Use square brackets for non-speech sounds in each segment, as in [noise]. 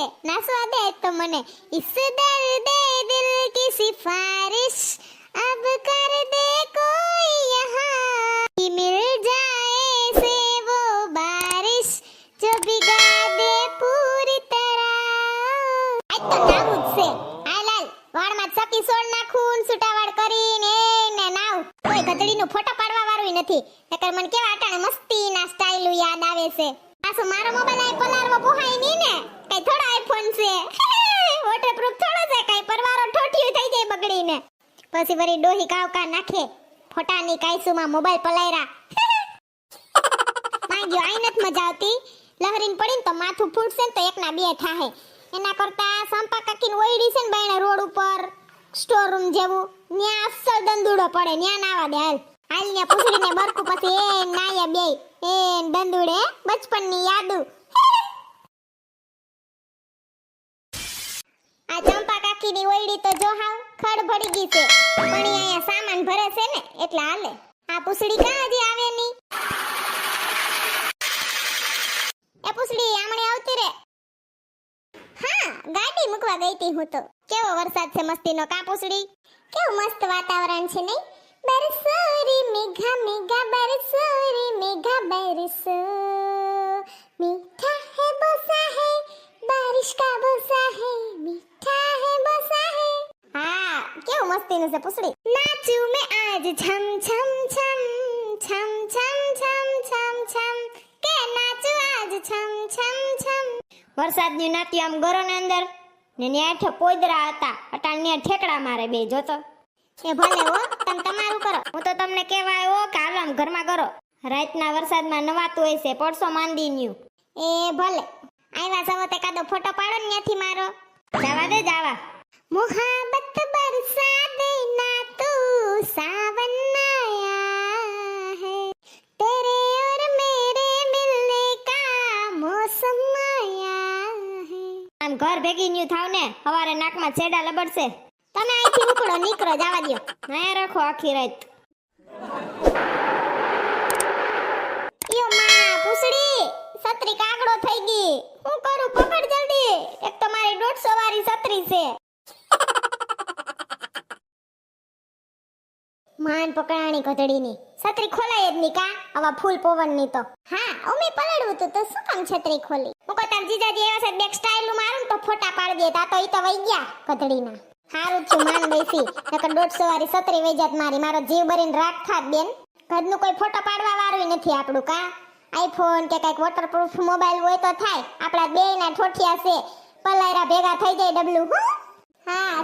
છે નાસવા દે તો મને ઇસ દર્દ દિલ કી સિફારિશ. પછી વરી ડોહી કાવકા નાખે. ફોટાની કાઈસુમાં મોબાઈલ પલાયરા. [laughs] માંગ્યો આઈ નથી મજા આવતી. લહરીને પડીને તો માથું ફૂટશે ને તો એકના બે થાહે. એના કરતા સંપા કાકીને ઓઈડી છે ને બાયણે રોડ ઉપર સ્ટોર રૂમ જેવું. ન્યા અસલ દંદુડો પડે ન્યા નાવા દે હાલ. હાલ ન્યા પૂછડીને બરકુ પછી એ નાયા બે. એ દંદુડે બચપનની યાદુ. આ ચંપા કાકીની ઓયડી તો જો હાવ ખડ ભળી ગઈ છે. પણ અહીંયા સામાન ભરે છે ને, એટલે હાલે. આ પૂસડી કાં હજી આવે ની એ પૂસડી આમણે આવતી રે. હા, ગાડી મૂકવા ગઈ હતી હું તો. કેવો વરસાદ છે મસ્તીનો કા પૂસડી કેવું મસ્ત વાતાવરણ છે નહીં? બરસોરી મેઘા મેઘા બરસોરી મેઘા બરસો મસ્તીનું છે નાચું મે આજ છમ છમ છમ છમ છમ છમ છમ છમ, કે નાચું આજ છમ છમ છમ. વરસાદની નાતી આમ ગરોને અંદર, ને ન્યા પોદરા હતા, અટાણ ન્યા ઠેકડા મારે બે જોતો એ ભલે હો, તમે તમારું કરો, હું તો તમને કહેવા આવ્યો કે હાલો આમ ઘરમાં કરો. રાતના વરસાદમાં નવાતું હોય છે, પડશો માંદી ન્યુ. એ ભલે આવ્યા સવો કાદો ફોટો પાડો ને ત્યાંથી મારો. જવા દે, જવા. મોહબ્બત ન્યુ થાવ ને, હવારે નાકમાં છેડા લબડશે. તમે અહીંથી નીકળો નીકળો, જવા દો નયા રાખો આખી રાત. યો માં પૂછડી સત્રી કાગડો થઈ ગઈ. હું કરું? પકડ જલ્દી. એક તો મારી 150 વાળી સત્રી છે. માન પકડાણી કથડીની છત્રી ખોલાય જ ની કા? આવા ફૂલ પવનની તો. હા, ઉમી પલળવું તું શું કામ છત્રી ખોલી? તાર જીજાજી એવા છે બેક સ્ટાઇલ મારું તો ફોટા પાડી દે. તા ઈ તો વઈ ગયા કધડીના. હારું છું માન બેસી. નકર દોઢસો વાળી છત્રી વઈ મારી. મારો જીવ ભરીને રાખ થાત બેન. ઘરનું કોઈ ફોટો પાડવા વાળું નથી આપણું કા? આઈફોન કે કંઈક વોટરપ્રૂફ મોબાઈલ હોય તો થાય. આપણા બેયના ઠોઠિયા છે. પલાયરા ભેગા થઈ જાય ડબલું, હું?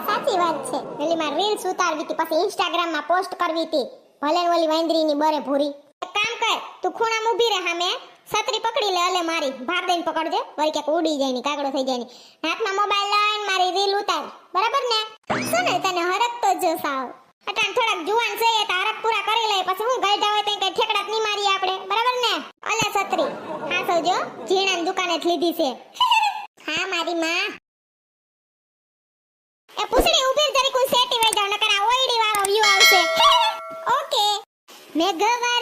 સાચી વાત છે. પેલી માં રીલ્સ ઉતારવી હતી, પછી ઇન્સ્ટાગ્રામમાં પોસ્ટ કરવી હતી. ભલે ઓલી વાંદરીની બરે ભૂરી. કામ કર, તું ખૂણામાં ઊભી રહે સામે છત્રી પકડી લે, અલે મારી. ભાર દઈને પકડજે. વળી ક્યાંક ઉડી જાય ને કાગડો થઈ જાય ને. હાથમાં મોબાઈલ લઈને મારી રીલ ઉતાર. બરાબર ને? શું તને હરક તો જો સાવ. અટાણ થોડાક જુવાન છે એ તારક પૂરા કરી લે. પછી હું ગાઈડા હોય ત્યાં કઈ ઠેકડા જ નહીં મારી આપણે. બરાબર ને? અલે છત્રી, હા સૌજો ઝીણાની દુકાને જ લીધી છે. હા, મારી માં. એ પૂછડી ઊભી જરી કોઈ સેટી વઈ જાવ, નકર આ ઓઈડી વાળો વ્યૂ આવશે. ઓકે. મેં વરસે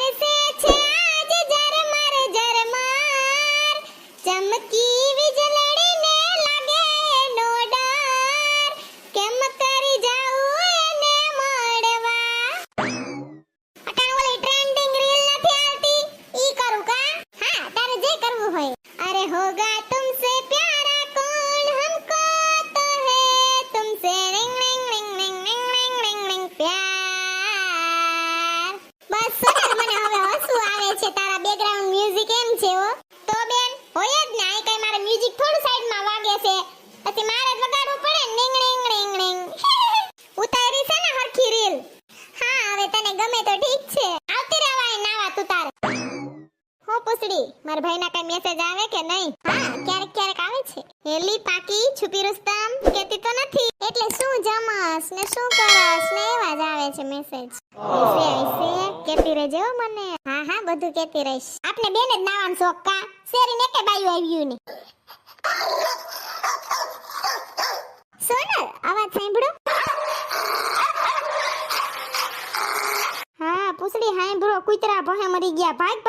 મેસેજ કે નહીં? હા, ક્યારેક ક્યારેક આવે છે. હેલી પાકી, છુપી રુસ્તમ કેતી તો નથી. એટલે શું જમસ ને શું કરસ ને એવા જ આવે છે મેસેજ એસે એસે કેતી રહેજે હો મને. હા હા, બધું કેતી રહીશ. આપણે બેન જ નાવાનું શોખ શેરી ને કે બાયું આવ્યું ને સોનલ, અવાજ સાંભળો. હા, પૂછડી બ્રો કુતરા ભહે મરી ગયા ભાગ.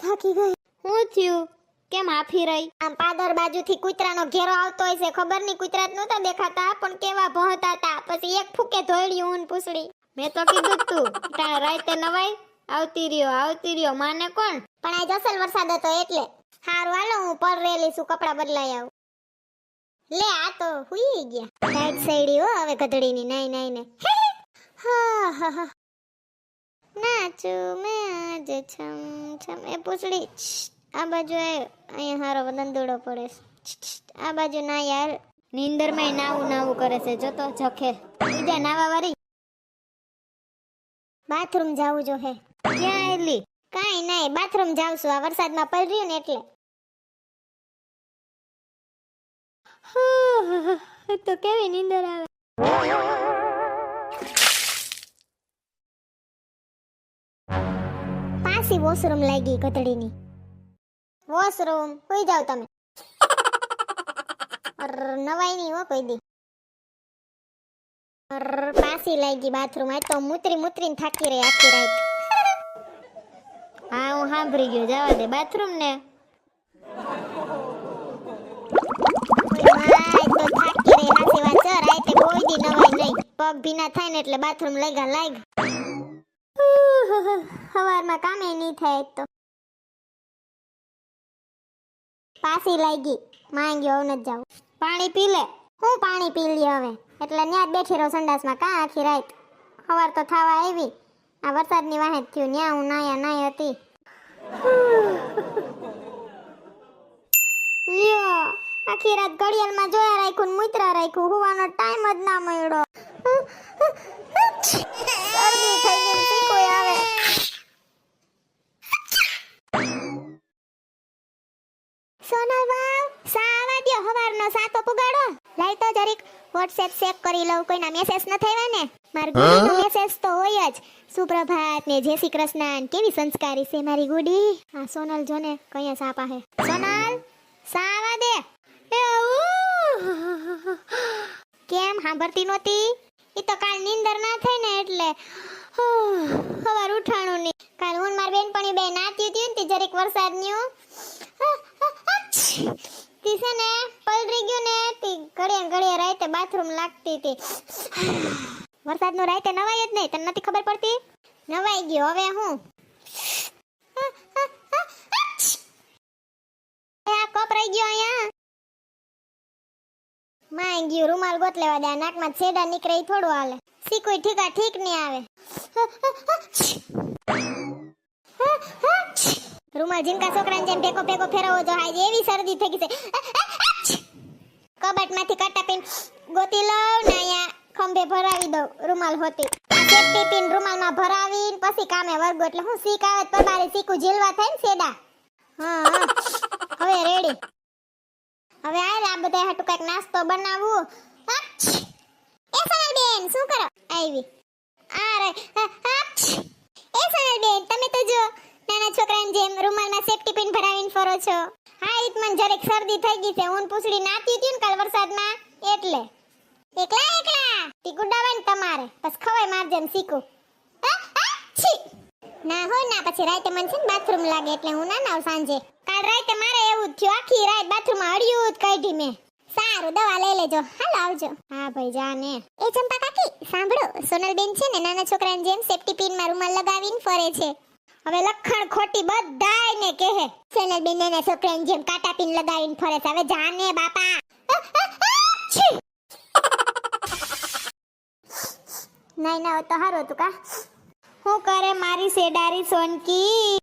થાકી ગઈ શું થયું? કેમ આફી રહી? આમ પાદર બાજુથી કૂતરાનો ઘેરો આવતો હોય છે. ખબર નહીં કૂતરા નહોતા દેખાતા, પણ કેવા ભહતા હતા પછી એક ફૂકે ધોળ્યું ઊન પૂછડી. મેં તો કીધું તું તાણે રાતે નવાઈ, આવતી રહ્યો આવતી રહ્યો. માને કોણ? પણ આજ અસલ વરસાદ હતો એટલે. હારું, હાલો, હું પર રેલી છું, કપડા બદલાઈ આવું. લે, આ તો હુઈ ગયા. ટાઈટ સૈડી હો હવે ગધડીની, નાઈ નાઈ ને હા હા હા. નાચું, મેં આજ છમ છમ એ પૂછડી આ બાજુ અહીંયા હારો દંદુડો પડે આ બાજુ ના યાર. નીંદરમાં નાવું નાવું કરે છે. જો તો જખે. બીજા નાવા વાળી બાથરૂમ જાવું જો હે. ક્યાં એલી કાંઈ નહીં બાથરૂમ જાવશું. આ વરસાદમાં પલર્યું ને એટલે. તો કેવી નીંદર આવે? પાછી વોશરૂમ લાગી ગધડીની. વોશરૂમ કોઈ જાવ તમે. [laughs] અર, નવાઈ નહીં હો કોઈ દી. અર, પાછી લાગી બાથરૂમ. આ તો મૂતરી મૂતરીને થાકી રહી આખી રાત. હા હું સાંભળી ગયો. જવા દે બાથરૂમ ને [laughs] પગ ભીના થાય ને એટલે બાથરૂમ લાગ્યા લાગ. [laughs] સવારમાં કામે નહીં થાય તો. પાછી લાગી. માંગ્યો નથી જાવ પાણી પી લે. હું પાણી પી લી હવે? એટલે ન્યા જ બેઠી રહું સંડાસમાં. કાં આખી રાત? સવાર તો થવા આવી. આ વરસાદની વાહે થયું. ન્યા હું નાયા નાય હતી. લ્યો. આખી રાત ઘડિયાળમાં જોયા રાખ્યું ને રાખ્યું. હોવાનો ટાઈમ જ ના મળ્યો શરદી થઈ ગઈ શીખોય આવે સોનલ વાવ સાવા દ્યો હવારનો સાતો પુગાડો લાઈ તો જરીક વોટ્સએપ ચેક કરી લઉં કોઈના મેસેજ ન થયા ને મારા ગુડીનો મેસેજ તો હોય જ સુપ્રભાત ને જય શ્રી કૃષ્ણ કેવી સંસ્કારી છે મારી ગુડી આ સોનલ જો ને કયા સાપા હે સોનલ સાવા દે એ. કેમ સાંભળતી નહોતી એ તો કાલ નીંદર ના થઈ ને એટલે સવાર ઉઠાણું નહીં કાલ હું માર બેનપણી બે નાતી હતી ને તે જરીક વરસાદ ન્યુ તી છે ને પલરી ગયું ને, તી ઘડીએ ને ઘડીએ રાતે બાથરૂમ લાગતી હતી. વરસાદનો રાતે નવાય જ નહીં, તને નથી ખબર પડતી? નવાઈ ગયો, હવે હું? કપ રહી ગયો અહીંયા. માં ગયું, રૂમાલ ગોત લેવા નાકમાં છેડા નીકળે થોડું હાલે. શીખુય ઠીકા ઠીક નહીં આવે. રૂમાલ જીનકા છોકરાને જેમ ભેગો ભેગો ફેરવો જો હાજ એવી શરદી થઈ ગઈ છે. કબાટમાંથી કાટા પીન, ગોતી લઉં ને અહીંયા ખંભે ભરાવી દઉં રૂમાલ હોતી. સેફટી પીન રૂમાલમાં ભરાવીને, પછી કામે વર્ગો એટલે હું શીખ આવે તો મારે શીખું ઝીલવા થાય ને સેડા હા. હવે રેડી હવે આ આ બધા હાટુ કંઈક નાસ્તો બનાવવું. એ એ બેન, શું કરો? આવી આ રે અચ્છ! એ સોનલબેન તમે તો જો નાના છોકરાને જેમ રૂમાલમાં સેફટી પિન ભરાવીને ફરો છો? હા ઈત મને જરીક શરદી થઈ ગઈ છે. ઊન પૂછડી નાતી હતી ને કાલ વરસાદમાં. એટલે. એકલા એકલા. તી ગુડાવાય ને તમારે. બસ ખવાય મારજે ને શીખું! ના હોય ના પછી રાતે મને છે ને બાથરૂમ લાગે એટલે હું ના નાવ સાંજે. કાલ રાતે મારે એવું થયું. આખી રાત બાથરૂમમાં અડ્યું જ કાઢી મેં. સારું, દવા લઈ લેજો. હાલ, આવજો. હા, ભાઈ, જા ને. એ ચંપા કાકી, સાંભળો. સોનલબેન છે ને, નાના છોકરાને જેમ સેફટી પિનમાં રૂમાલ લગાવીને ફરે છે. હવે લખણ ખોટી બધાય ને કહે સોનલબેન નાના છોકરાને જેમ કાટા પીન લગાવીને ફરે હવે જાને બાપા! નહીં, ના તો સારું તું કા. હું કરે મારી સેડારી સોનકી?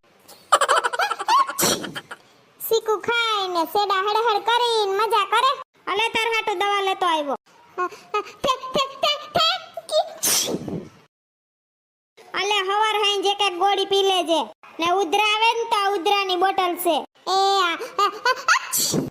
શીકુ ખાઈને સેડા હડહડ કરીને મજા કરે. અલે, તાર હાટુ દવા લેતો આવ્યો ઠેક, ઠેક, ઠેક, ઠેક, કી. અલે હવાર હાઈ જે કે ગોળી પી લેજે ને ઉધરા આવે ને તો ઉધરાની બોટલ છે એ આ.